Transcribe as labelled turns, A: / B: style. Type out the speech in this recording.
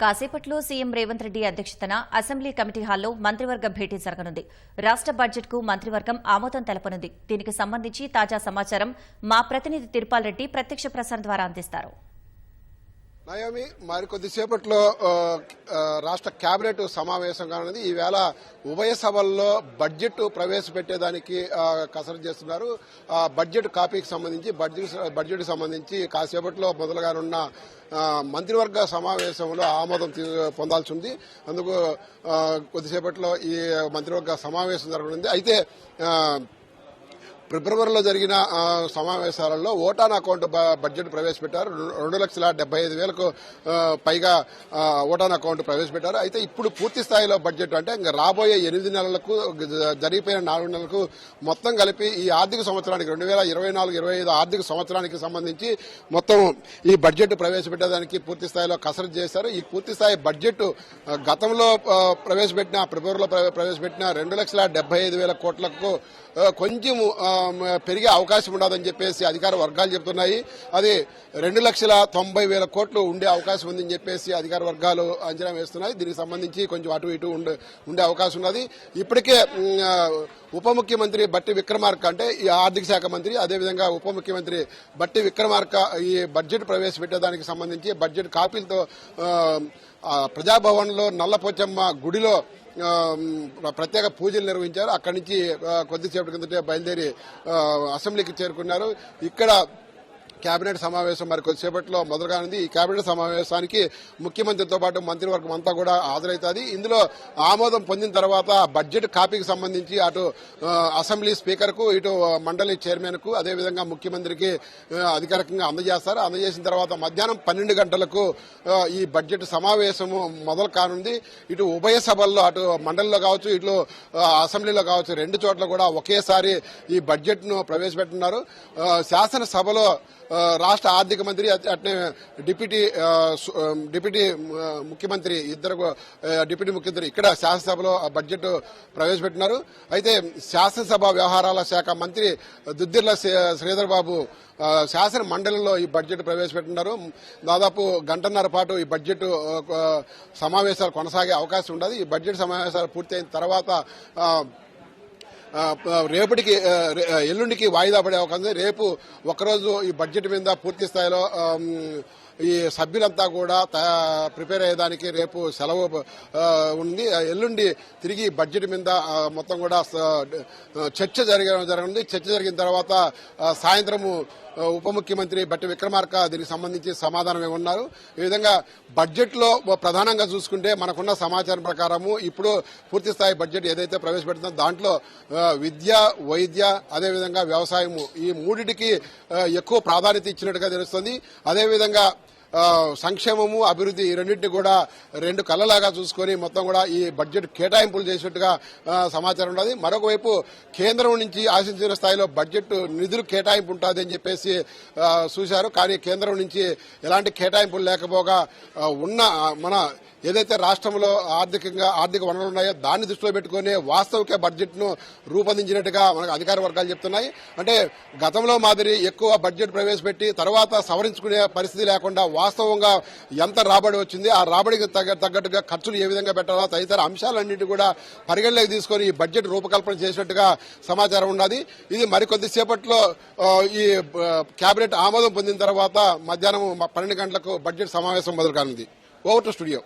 A: కాసేపట్లో సీఎం రేవంత్ రెడ్డి అధ్యక్షతన assembly committee హాల్లో మంత్రివర్గ భేటీ జరగనుంది. రాష్ట్ర బడ్జెట్కు మంత్రివర్గం ఆమోదం తెలపనుంది. దీనికి సంబంధించి తాజా సమాచారం మా ప్రతినిధి తిరుపాల్ రెడ్డి ప్రత్యక్ష ప్రసారం ద్వారా అందిస్తారు.
B: నయోమి మరికొద్దిసేపట్లో కొద్దిసేపట్లో రాష్ట్ర కేబినెట్ సమావేశం కానుంది. ఈవేళ ఉభయ సభల్లో బడ్జెట్ ప్రవేశపెట్టేదానికి కసరత్ కసరత్తు చేస్తున్నారు. బడ్జెట్ కాపీకి సంబంధించి బడ్జెట్ బడ్జెట్ సంబంధించి కాసేపట్లో మొదలుగానున్న మంత్రివర్గ సమావేశంలో ఆమోదం పొందాల్సి ఉంది అందుకు కొద్దిసేపట్లో ఈ మంత్రివర్గ సమావేశం జరగనుంది. అయితే ఫిబ్రవరిలో జరిగిన సమావేశాలలో ఓటాన్ అకౌంట్ బడ్జెట్ ప్రవేశపెట్టారు. రెండు- లక్షల డెబ్బై ఐదు వేలకు పైగా ఓటాన్ అకౌంట్ ప్రవేశపెట్టారు. అయితే ఇప్పుడు పూర్తి స్థాయిలో బడ్జెట్ అంటే ఇంకా రాబోయే ఎనిమిది నెలలకు జరిగిపోయిన నాలుగు నెలలకు మొత్తం కలిపి ఈ ఆర్థిక సంవత్సరానికి రెండు వేల ఇరవై నాలుగు ఇరవై ఐదు ఆర్థిక సంవత్సరానికి సంబంధించి మొత్తం ఈ బడ్జెట్ ప్రవేశపెట్టేదానికి పూర్తి స్థాయిలో కసరత్తు చేశారు. ఈ పూర్తి స్థాయి బడ్జెట్ గతంలో ప్రవేశపెట్టిన ఫిబ్రవరిలో ప్ర- ప్రవేశపెట్టిన రెండు లక్షల డెబ్బై ఐదు వేల కోట్లకు కొంచెం పెరిగే అవకాశం ఉండదని చెప్పేసి అధికార వర్గాలు చెబుతున్నాయి. అది రెండు లక్షల తొంభై వేల కోట్లు ఉండే అవకాశం ఉందని చెప్పేసి అధికార వర్గాలు అంచనా వేస్తున్నాయి. దీనికి సంబంధించి కొంచెం అటు ఇటు ఉండే అవకాశం ఉన్నది. ఇప్పటికే ఉప ముఖ్యమంత్రి బట్టి విక్రమార్క అంటే ఈ ఆర్థిక శాఖ మంత్రి అదేవిధంగా ఉప ముఖ్యమంత్రి బట్టి విక్రమార్క ఈ బడ్జెట్ ప్రవేశపెట్టేదానికి సంబంధించి బడ్జెట్ కాపీలతో ప్రజాభవన్లో నల్లపోచమ్మ గుడిలో ప్రత్యేక పూజలు నిర్వహించారు. అక్కడి నుంచి కొద్దిసేపటి కిందటే బయలుదేరి అసెంబ్లీకి చేరుకున్నారు. ఇక్కడ కేబినెట్ సమావేశం మరి కొద్దిసేపట్లో మొదలుగానుంది ఈ కేబినెట్ సమావేశానికి ముఖ్యమంత్రితో పాటు మంత్రివర్గం అంతా కూడా హాజరవుతుంది ఇందులో ఆమోదం పొందిన తర్వాత బడ్జెట్ కాపీకి సంబంధించి అటు అసెంబ్లీ స్పీకర్కు ఇటు మండలి చైర్మన్కు అదేవిధంగా ముఖ్యమంత్రికి అధికారికంగా అందజేస్తారు. అందజేసిన తర్వాత మధ్యాహ్నం పన్నెండు గంటలకు ఈ బడ్జెట్ సమావేశము మొదలు కానుంది ఇటు ఉభయ సభల్లో అటు మండలిలో కావచ్చు ఇటు అసెంబ్లీలో కావచ్చు రెండు చోట్ల కూడా ఒకేసారి ఈ బడ్జెట్ను ప్రవేశపెట్టున్నారు శాసనసభలో రాష్ట్ర ఆర్థిక మంత్రి అట్నే డిప్యూటీ డిప్యూటీ ముఖ్యమంత్రి ఇద్దరు డిప్యూటీ ముఖ్యమంత్రి ఇక్కడ శాసనసభలో ఆ బడ్జెట్ ప్రవేశపెట్టినారు. అయితే శాసనసభ వ్యవహారాల శాఖ మంత్రి దుద్దిర్ల శ్రీధర్ బాబు శాసన మండలిలో ఈ బడ్జెట్ ప్రవేశపెట్టినారు. దాదాపు గంటన్నర పాటు ఈ బడ్జెట్ సమావేశాలు కొనసాగే అవకాశం ఉండదు. ఈ బడ్జెట్ సమావేశాలు పూర్తయిన తర్వాత రేపటికి ఎల్లుండికి వాయిదా పడే అవకాశం రేపు ఒకరోజు ఈ బడ్జెట్ మీద పూర్తి స్థాయిలో ఈ సభ్యులంతా కూడా ప్రిపేర్ అయ్యేదానికి రేపు సెలవు ఉంది. ఆ, ఎల్లుండి తిరిగి బడ్జెట్ మీద మొత్తం కూడా చర్చ జరిగే జరగనుంది. చర్చ జరిగిన తర్వాత సాయంత్రము ఉప ముఖ్యమంత్రి బట్టి విక్రమార్క దీనికి సంబంధించి సమాధానం ఇవ్వన్నారు ఈ విధంగా బడ్జెట్లో ప్రధానంగా చూసుకుంటే మనకున్న సమాచారం ప్రకారము ఇప్పుడు పూర్తి స్థాయి బడ్జెట్ ఏదైతే ప్రవేశపెడుతుందో దాంట్లో విద్య వైద్య అదేవిధంగా వ్యవసాయము ఈ మూడిటికి ఎక్కువ ప్రాధాన్యత ఇచ్చినట్టుగా తెలుస్తుంది. అదేవిధంగా సంక్షేమము అభివృద్ధి ఈ రెండింటిని కూడా రెండు కళ్ళలాగా చూసుకొని మొత్తం కూడా ఈ బడ్జెట్ కేటాయింపులు చేసినట్టుగా సమాచారం ఉన్నది. మరొకవైపు కేంద్రం నుంచి ఆశించిన స్థాయిలో బడ్జెట్ నిధులు కేటాయింపు ఉంటుంది అని చెప్పేసి చూశారు. కానీ కేంద్రం నుంచి ఎలాంటి కేటాయింపులు లేకపోగా ఉన్న మన ఏదైతే రాష్ట్రంలో ఆర్థికంగా ఆర్థిక వనరులు ఉన్నాయో దాన్ని దృష్టిలో పెట్టుకుని వాస్తవిక బడ్జెట్ను రూపొందించినట్టుగా మనకు అధికార వర్గాలు చెప్తున్నాయి. అంటే గతంలో మాదిరి ఎక్కువ బడ్జెట్ ప్రవేశపెట్టి తర్వాత సవరించుకునే పరిస్థితి లేకుండా వాస్తవంగా ఎంత రాబడి వచ్చింది ఆ రాబడికి తగ్గట్టుగా ఖర్చులు ఏ విధంగా పెట్టాలో తదితర అంశాలన్నింటి కూడా పరిగణలోకి తీసుకొని ఈ బడ్జెట్ రూపకల్పన చేసినట్టుగా సమాచారం ఉన్నది. ఇది మరికొద్దిసేపట్లో ఈ కేబినెట్ ఆమోదం పొందిన తర్వాత మధ్యాహ్నం పన్నెండు గంటలకు బడ్జెట్ సమావేశం మొదలు కానుంది ఓవర్ టు స్టూడియో